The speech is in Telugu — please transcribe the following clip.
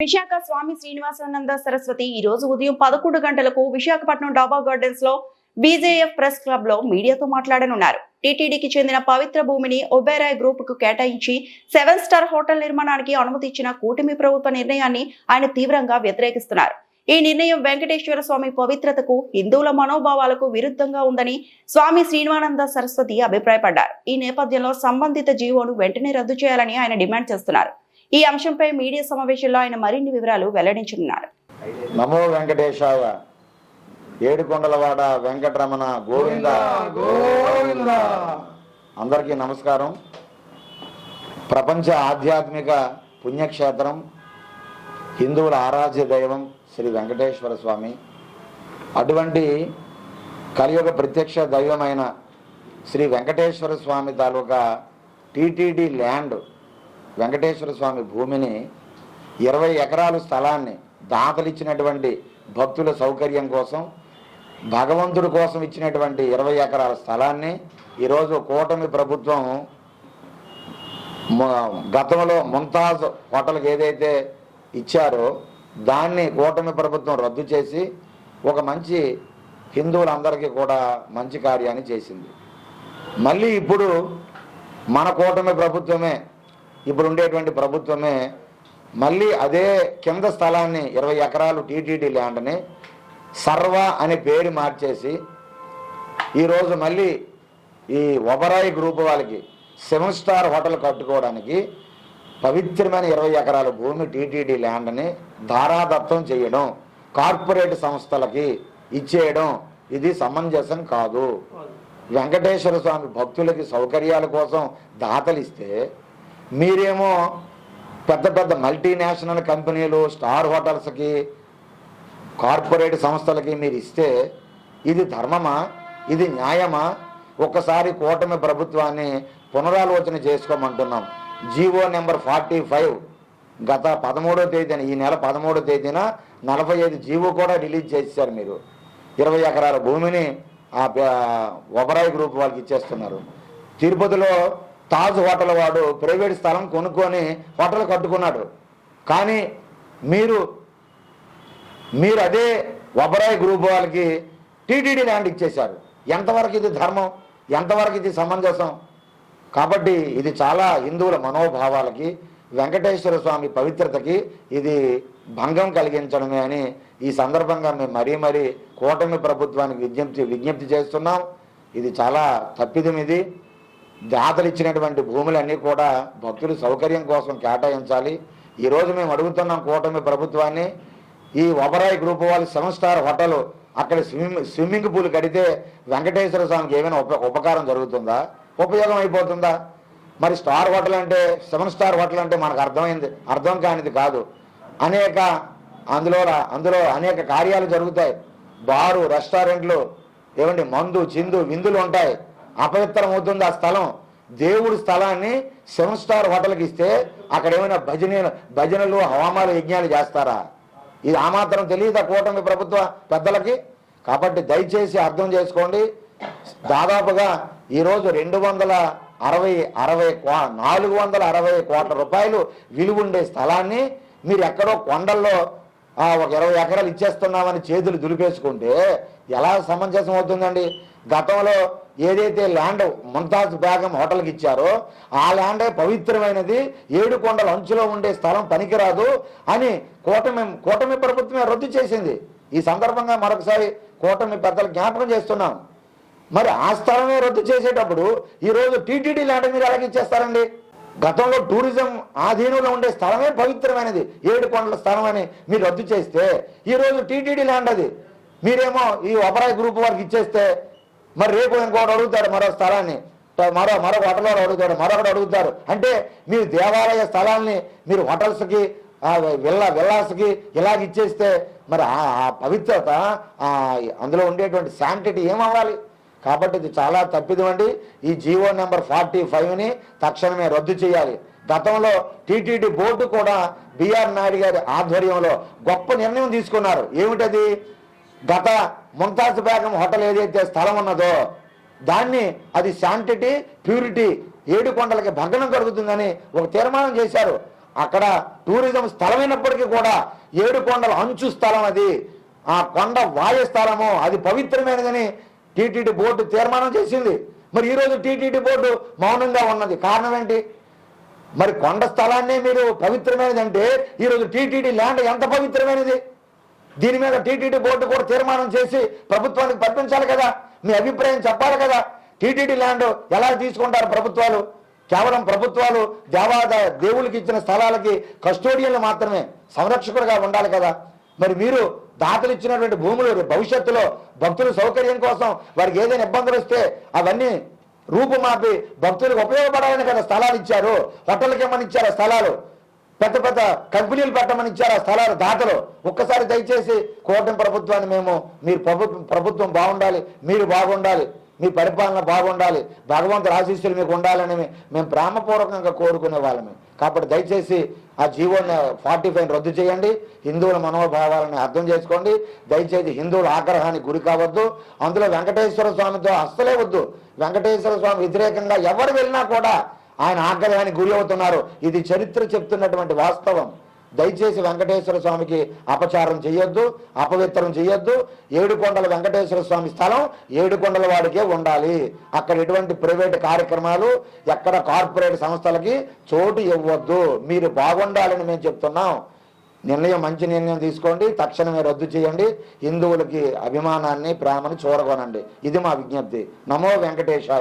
విశాఖ స్వామి శ్రీనివాసానంద సరస్వతి ఈ రోజు ఉదయం పదకొండు గంటలకు విశాఖపట్నం డాబా గార్డెన్స్లో బీజేఎఫ్ ప్రెస్ క్లబ్లో మీడియాతో మాట్లాడనున్నారు. టీటీడీకి చెందిన పవిత్ర భూమిని ఒబేరాయ్ గ్రూప్కు కేటాయించి సెవెన్ స్టార్ హోటల్ నిర్మాణానికి అనుమతి ఇచ్చిన కూటమి ప్రభుత్వ నిర్ణయాన్ని ఆయన తీవ్రంగా వ్యతిరేకిస్తున్నారు. ఈ నిర్ణయం వెంకటేశ్వర స్వామి పవిత్రతకు హిందువుల మనోభావాలకు విరుద్ధంగా ఉందని స్వామి శ్రీనివానంద సరస్వతి అభిప్రాయపడ్డారు. ఈ నేపథ్యంలో సంబంధిత జీవోను వెంటనే రద్దు చేయాలని ఆయన డిమాండ్ చేస్తున్నారు. ఈ అంశంపై మీడియా సమావేశంలో ఆయన మరిన్ని వివరాలు వెల్లడించనున్నారు. నమో వెంకటేశాయ ఏడుకొండలవాడ వెంకటరమణ గోవింద. గోవింద. అందరికీ నమస్కారం. ప్రపంచ ఆధ్యాత్మిక పుణ్యక్షేత్రం హిందువుల ఆరాధ్య దైవం శ్రీ వెంకటేశ్వర స్వామి. అటువంటి కలియుగ ప్రత్యక్ష దైవమైన శ్రీ వెంకటేశ్వర స్వామి తాలూకా టీటీడీ ల్యాండ్ వెంకటేశ్వర స్వామి భూమిని ఇరవై ఎకరాలు స్థలాన్ని దాతలిచ్చినటువంటి భక్తుల సౌకర్యం కోసం భగవంతుడి కోసం ఇచ్చినటువంటి ఇరవై ఎకరాల స్థలాన్ని ఈరోజు కూటమి ప్రభుత్వం గతంలో ముంతాజ్ హోటల్కి ఏదైతే ఇచ్చారో దాన్ని కూటమి ప్రభుత్వం రద్దు చేసి ఒక మంచి హిందువులందరికీ కూడా మంచి కార్యాన్ని చేసింది. మళ్ళీ ఇప్పుడు మన కూటమి ప్రభుత్వమే ఇప్పుడు ఉండేటువంటి ప్రభుత్వమే మళ్ళీ అదే కింద స్థలాన్ని ఇరవై ఎకరాలు టీటీడీ ల్యాండ్ని సర్వ అనే పేరు మార్చేసి ఈరోజు మళ్ళీ ఈ ఒబరాయి గ్రూప్ వాళ్ళకి సెవెన్ స్టార్ హోటల్ కట్టుకోవడానికి పవిత్రమైన ఇరవై ఎకరాల భూమి టీటీడీ ల్యాండ్ని ధారాదత్తం చేయడం కార్పొరేట్ సంస్థలకి ఇచ్చేయడం ఇది సమంజసం కాదు. వెంకటేశ్వర స్వామి భక్తులకి సౌకర్యాల కోసం దాతలిస్తే మీరేమో పెద్ద పెద్ద మల్టీనేషనల్ కంపెనీలు స్టార్ హోటల్స్కి కార్పొరేట్ సంస్థలకి మీరు ఇస్తే ఇది ధర్మమా? ఇది న్యాయమా? ఒక్కసారి కూటమి ప్రభుత్వాన్ని పునరాలోచన చేసుకోమంటున్నాం. జీవో నెంబర్ ఫార్టీ ఫైవ్ గత పదమూడో తేదీన ఈ నెల పదమూడో తేదీన నలభై ఐదు జీవో కూడా రిలీజ్ చేశారు మీరు. ఇరవై ఎకరాల భూమిని ఆ ఒబరాయి గ్రూప్ వాళ్ళకి ఇచ్చేస్తున్నారు. తిరుపతిలో తాజ్ హోటల్ వాడు ప్రైవేట్ స్థలం కొనుక్కొని హోటల్ కట్టుకున్నాడు. కానీ మీరు మీరు అదే వబరాయ్ గ్రూప్ వాళ్ళకి టీటీడీ ల్యాండ్ ఇచ్చేశారు. ఎంతవరకు ఇది ధర్మం? ఎంతవరకు ఇది సమంజసం? కాబట్టి ఇది చాలా హిందువుల మనోభావాలకి వెంకటేశ్వర స్వామి పవిత్రతకి ఇది భంగం కలిగించడమే అని ఈ సందర్భంగా మేము మరీ మరీ కూటమి ప్రభుత్వానికి విజ్ఞప్తి విజ్ఞప్తి చేస్తున్నాం. ఇది చాలా తప్పిదం ఇది. దాతలు ఇచ్చినటువంటి భూములన్నీ కూడా భక్తులు సౌకర్యం కోసం కేటాయించాలి. ఈరోజు మేము అడుగుతున్నాం కూటమి ప్రభుత్వాన్ని ఈ ఒబరాయ్ గ్రూప్ వాళ్ళు సెవెన్ స్టార్ హోటల్ అక్కడ స్విమ్మింగ్ స్విమ్మింగ్ పూల్ కడితే వెంకటేశ్వర స్వామికి ఏమైనా ఉప ఉపకారం జరుగుతుందా? ఉపయోగం అయిపోతుందా? మరి స్టార్ హోటల్ అంటే సెవెన్ స్టార్ హోటల్ అంటే మనకు అర్థమైంది అర్థం కానిది కాదు. అనేక అందులో అందులో అనేక కార్యాలు జరుగుతాయి. బారు రెస్టారెంట్లు ఏమండి మందు చిందు విందులు ఉంటాయి. అపవిత్రం అవుతుంది ఆ స్థలం. దేవుడి స్థలాన్ని సెవెన్ స్టార్ హోటల్కి ఇస్తే అక్కడ ఏమైనా భజన భజనలు హవామాలు యజ్ఞాలు చేస్తారా? ఇది ఆ మాత్రం తెలియదా కూటమి ప్రభుత్వ పెద్దలకి? కాబట్టి దయచేసి అర్థం చేసుకోండి. దాదాపుగా ఈరోజు రెండు వందల అరవై అరవై కో- నాలుగు వందల అరవై కోట్ల రూపాయలు విలువ ఉండే స్థలాన్ని మీరు ఎక్కడో కొండల్లో ఒక ఇరవై ఎకరాలు ఇచ్చేస్తున్నామని చేతులు దులిపేసుకుంటే ఎలా సమంజసం అవుతుందండి? గతంలో ఏదైతే ల్యాండ్ ముంతాజ్ బేగం హోటల్కి ఇచ్చారో ఆ ల్యాండే పవిత్రమైనది. ఏడు కొండల అంచులో ఉండే స్థలం పనికిరాదు అని కూటమి కూటమి ప్రభుత్వమే రద్దు చేసింది. ఈ సందర్భంగా మరొకసారి కూటమి పెద్దలు జ్ఞాపకం చేస్తున్నాం. మరి ఆ స్థలమే రద్దు చేసేటప్పుడు ఈరోజు టీటీడీ ల్యాండ్ మీరు ఎలాగ ఇచ్చేస్తారండి? గతంలో టూరిజం ఆధీనంలో ఉండే స్థలమే పవిత్రమైనది ఏడు కొండల స్థలం అని మీరు రద్దు చేస్తే ఈరోజు టీటీడీ ల్యాండ్ అది. మీరేమో ఈ ఒబరాయ్ గ్రూప్ వారికి ఇచ్చేస్తే మరి రేపు ఇంకోటి అడుగుతాడు మరో స్థలాన్ని. మరో మరో హోటల్లో అడుగుతాడు మరొకటి అడుగుతారు అంటే మీరు దేవాలయ స్థలాల్ని మీరు హోటల్స్కి విల్లా విల్లాస్కి ఇలాగ ఇచ్చేస్తే మరి ఆ ఆ పవిత్రత అందులో ఉండేటువంటి శాంటిటీ ఏమవ్వాలి? కాబట్టి ఇది చాలా తప్పిదమండి ఈ జీవో నెంబర్ ఫార్టీ ఫైవ్ని తక్షణమే రద్దు చేయాలి. గతంలో టీటీడీ బోర్డు కూడా బిఆర్ నాయుడు గారి ఆధ్వర్యంలో గొప్ప నిర్ణయం తీసుకున్నారు. ఏమిటది? గత ముంతాజ్ బేగం హోటల్ ఏదైతే స్థలం ఉన్నదో దాన్ని అది శాంటిటీ ప్యూరిటీ ఏడు కొండలకి భగ్నం కలుగుతుందని ఒక తీర్మానం చేశారు. అక్కడ టూరిజం స్థలమైనప్పటికీ కూడా ఏడు కొండల అంచు స్థలం అది. ఆ కొండ వాయు స్థలము అది పవిత్రమైనదని టీటీడీ బోర్డు తీర్మానం చేసింది. మరి ఈరోజు టీటీడీ బోర్డు మౌనంగా ఉన్నది. కారణం ఏంటి? మరి కొండ స్థలాన్నే మీరు పవిత్రమైనది అంటే ఈరోజు టీటీడీ ల్యాండ్ ఎంత పవిత్రమైనది? దీని మీద టీటీడీ బోర్డు కూడా తీర్మానం చేసి ప్రభుత్వానికి పంపించాలి కదా. మీ అభిప్రాయం చెప్పాలి కదా. టీటీడీ ల్యాండ్ ఎలా తీసుకుంటారు ప్రభుత్వాలు? కేవలం ప్రభుత్వాలు దేవాదాయ దేవులకి ఇచ్చిన స్థలాలకి కస్టోడియన్లు మాత్రమే సంరక్షకులుగా ఉండాలి కదా. మరి మీరు దాతలు ఇచ్చినటువంటి భూములు భవిష్యత్తులో భక్తుల సౌకర్యం కోసం వారికి ఏదైనా ఇబ్బందులు వస్తే అవన్నీ రూపుమాపి భక్తులకు ఉపయోగపడాలని కదా స్థలాలు ఇచ్చారు. హోటల్కి ఏమని ఇచ్చారు స్థలాలు? పెద్ద పెద్ద కంపెనీలు పెట్టమని ఇచ్చారు ఆ స్థలాలు దాతలు. ఒక్కసారి దయచేసి కూటమి ప్రభుత్వాన్ని మేము మీరు ప్రభుత్వం ప్రభుత్వం బాగుండాలి మీరు బాగుండాలి మీ పరిపాలన బాగుండాలి భగవంతుడు ఆశీస్సులు మీకు ఉండాలని మేము ప్రేమపూర్వకంగా కోరుకునే వాళ్ళమే. కాబట్టి దయచేసి ఆ జీవోని ఫార్టీ ఫైవ్ రద్దు చేయండి హిందువుల మనోభావాలని అర్థం చేసుకోండి దయచేసి హిందువుల ఆగ్రహానికి గురి కావద్దు అందులో వెంకటేశ్వర స్వామితో అస్సలే వద్దు. వెంకటేశ్వర స్వామి వ్యతిరేకంగా ఎవరు వెళ్ళినా కూడా ఆయన ఆగ్రహానికి గురి అవుతున్నారు. ఇది చరిత్ర చెప్తున్నటువంటి వాస్తవం. దయచేసి వెంకటేశ్వర స్వామికి అపచారం చేయొద్దు అపవిత్రం చేయొద్దు. ఏడుకొండల వెంకటేశ్వర స్వామి స్థలం ఏడుకొండల వాడికే ఉండాలి. అక్కడ ఎటువంటి ప్రైవేట్ కార్యక్రమాలు ఎక్కడ కార్పొరేట్ సంస్థలకి చోటు ఇవ్వద్దు. మీరు బాగుండాలని మేము చెప్తున్నాం. నిర్ణయం మంచి నిర్ణయం తీసుకోండి. తక్షణమే రద్దు చేయండి. హిందువులకి అభిమానాన్ని ప్రేమని చూరగొనండి. ఇది మా విజ్ఞప్తి. నమో వెంకటేశాయ.